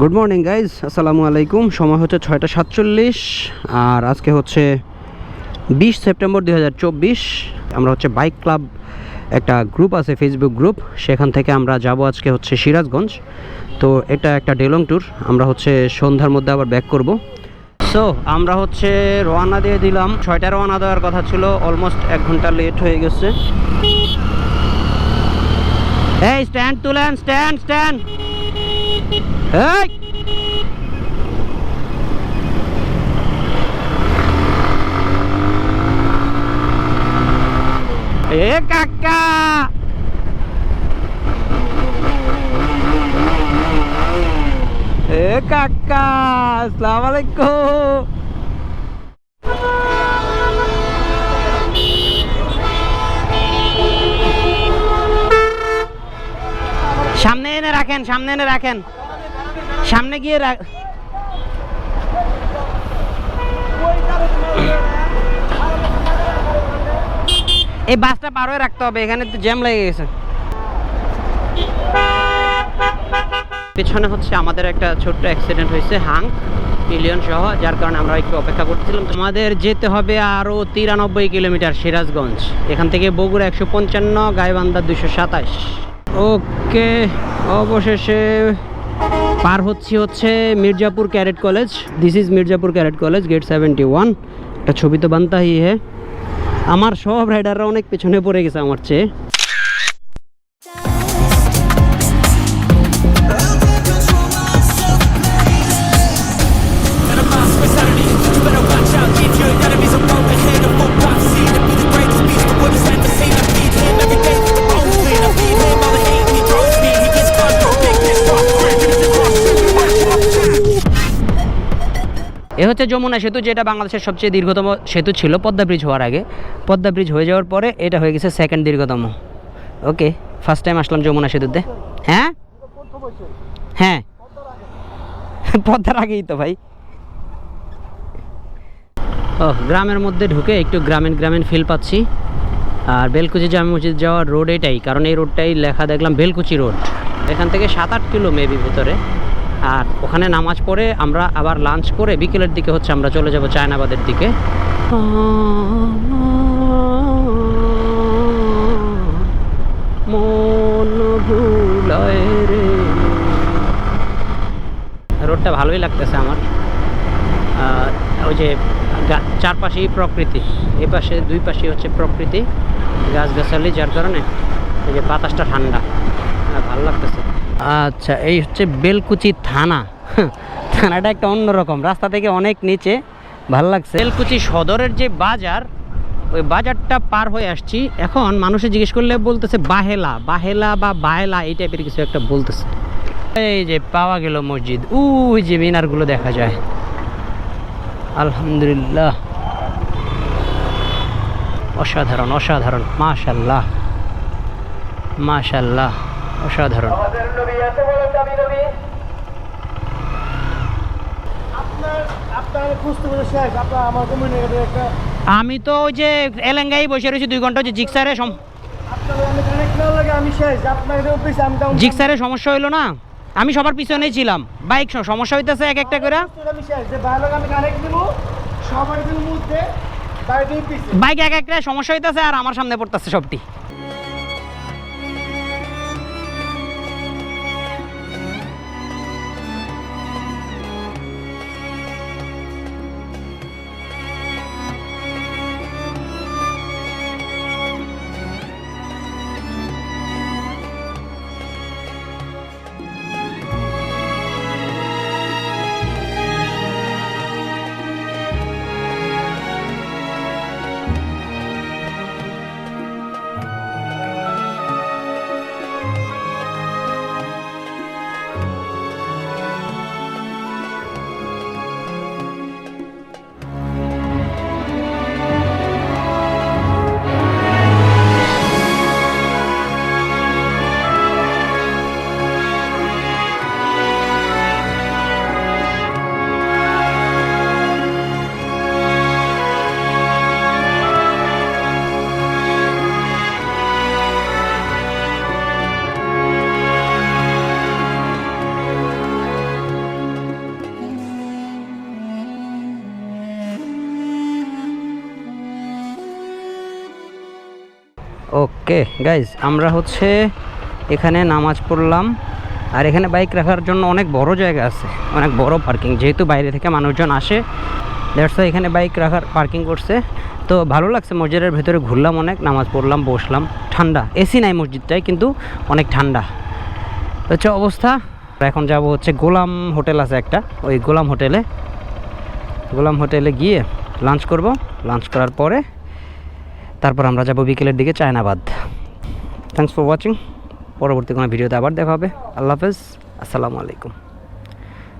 Good morning guys আসসালামু আলাইকুম সময় হচ্ছে ছয়টা সাতচল্লিশ, আর আজকে হচ্ছে বিশ সেপ্টেম্বর দু হাজার চব্বিশ। আমরা হচ্ছে বাইক ক্লাব একটা গ্রুপ আছে ফেসবুক গ্রুপ সেখান থেকে আমরা যাব আজকে হচ্ছে সিরাজগঞ্জ। তো এটা একটা ডেলং ট্যুর আমরা হচ্ছে সন্ধ্যার মধ্যে আবার ব্যাক করব। সো আমরা হচ্ছে রওনা দিয়ে দিলাম। ছয়টা রওনা দেওয়ার কথা ছিল। অলমোস্ট এক ঘণ্টা লেট হয়ে গেছে। এই স্ট্যান্ড তুলেন স্ট্যান্ড স্ট্যান্ড এ কাকা! এ কাকা আসসালামু আলাইকুম। সামনে এনে রাখেন সামনে এনে রাখেন। সামনে গিয়ে এই বাসটা পার হয়ে রাখতে হবে, এখানে তো জ্যাম লেগে গেছে। পেছনে হচ্ছে আমাদের একটা ছোট্ট অ্যাক্সিডেন্ট হয়েছে, হাং মিলিয়ন সহ, যার কারণে আমরা একটু অপেক্ষা করছিলাম। আমাদের যেতে হবে আরও তিরানব্বই কিলোমিটার, সিরাজগঞ্জ। এখান থেকে বগুড়া একশো পঞ্চান্ন, গাইবান্ধা দুশো সাতাশ। ওকে, অবশেষে পার হচ্ছে হচ্ছে Mirzapur cadet college. This is Mirzapur cadet college gate seventy one একটা ছবি তো বানতা হি হে আমার সব রাইডাররা অনেক পেছনে পড়ে গেছে আমার চেয়ে। এ হচ্ছে যমুনা সেতু, যেটা বাংলাদেশের সবচেয়ে দীর্ঘতম সেতু ছিল, পদ্মা ব্রিজ হওয়ার আগে। পদ্মা ব্রিজ হয়ে যাওয়ার পরে এটা হয়ে গেছে সেকেন্ড দীর্ঘতম। ওকে ফার্স্ট টাইম আসলাম যমুনা সেতুতে। হ্যাঁ? হ্যাঁ। পদ্মার আগেই তো ভাই। ও গ্রামের মধ্যে ঢুকে একটু গ্রামীণ গ্রামীণ ফিল পাচ্ছি। আর বেলকুচি জামে মসজিদ যাওয়ার রোড এটাই, কারণ এই রোডটাই লেখা দেখলাম বেলকুচি রোড এখান থেকে সাত আট কিলো মেবি ভিতরে। আর ওখানে নামাজ পড়ে আমরা আবার লাঞ্চ করে বিকেলের দিকে হচ্ছে আমরা চলে যাব চায়নাবাদের দিকে। রে। রোডটা ভালোই লাগতেছে আমার। ওই যে চারপাশেই প্রকৃতি। এই পাশে, দুই পাশে হচ্ছে প্রকৃতি, গাছগাছালি, যার কারণে এই যে বাতাসটা ঠান্ডা। ভালো লাগতেছে। আচ্ছা এই হচ্ছে বেলকুচি থানা। থানাটা একটা অন্যরকম। রাস্তা থেকে অনেক নিচে। ভালো লাগছে। বেলকুচি সদরের যে বাজার, ওই বাজারটা পার হয়ে আসছি। এখন মানুষে জিজ্ঞেস করলে বলতেছে, বাহেলা। বাহেলা বা বাহেলা এই টাইপের কিছু একটা বলতেছে। এই যে পাওয়া গেল মসজিদ। উই যে মিনারগুলো দেখা যায়। আলহামদুলিল্লাহ। অসাধারণ অসাধারণ। মাশাল্লাহ। মাশাল্লাহ। অসাধারণ। নবী এত বড় দামি নবী। আমি তো ওই যে এলেঙ্গাই বসে রয়েছি দুই ঘণ্টা যে জিক্সারে জিক্সারে সমস্যা হইল না? আমি সবার পিছনেই ছিলাম। বাইক সমস্যা হইতেছে এক একটা করে। বাইক এক একটা সমস্যা হইতেছে আর আমার সামনে পড়তেছে সবটি। ওকে গাইজ আমরা হচ্ছে এখানে নামাজ পড়লাম। আর এখানে বাইক রাখার জন্য অনেক বড় জায়গা আছে, অনেক বড় পার্কিং যেহেতু বাইরে থেকে মানুষজন আসে দ্যাটস এখানে বাইক রাখার পার্কিং করছে। তো ভালো লাগছে, মসজিদের ভেতরে ঘুরলাম অনেক, নামাজ পড়লাম, বসলাম। ঠান্ডা এসি নাই মসজিদটায়, কিন্তু অনেক ঠান্ডা। হচ্ছে অবস্থা এখন যাব হচ্ছে গোলাম হোটেল আছে একটা, ওই গোলাম হোটেলে। গোলাম হোটেলে গিয়ে লাঞ্চ করব। লাঞ্চ করার পরে তারপর আমরা যাব বিকেলের দিকে চায়নাবাদ। থ্যাংকস ফর ওয়াচিং পরবর্তী কোনো ভিডিওতে আবার দেখা হবে। আল্লাহ হাফেজ। আসসালামু আলাইকুম।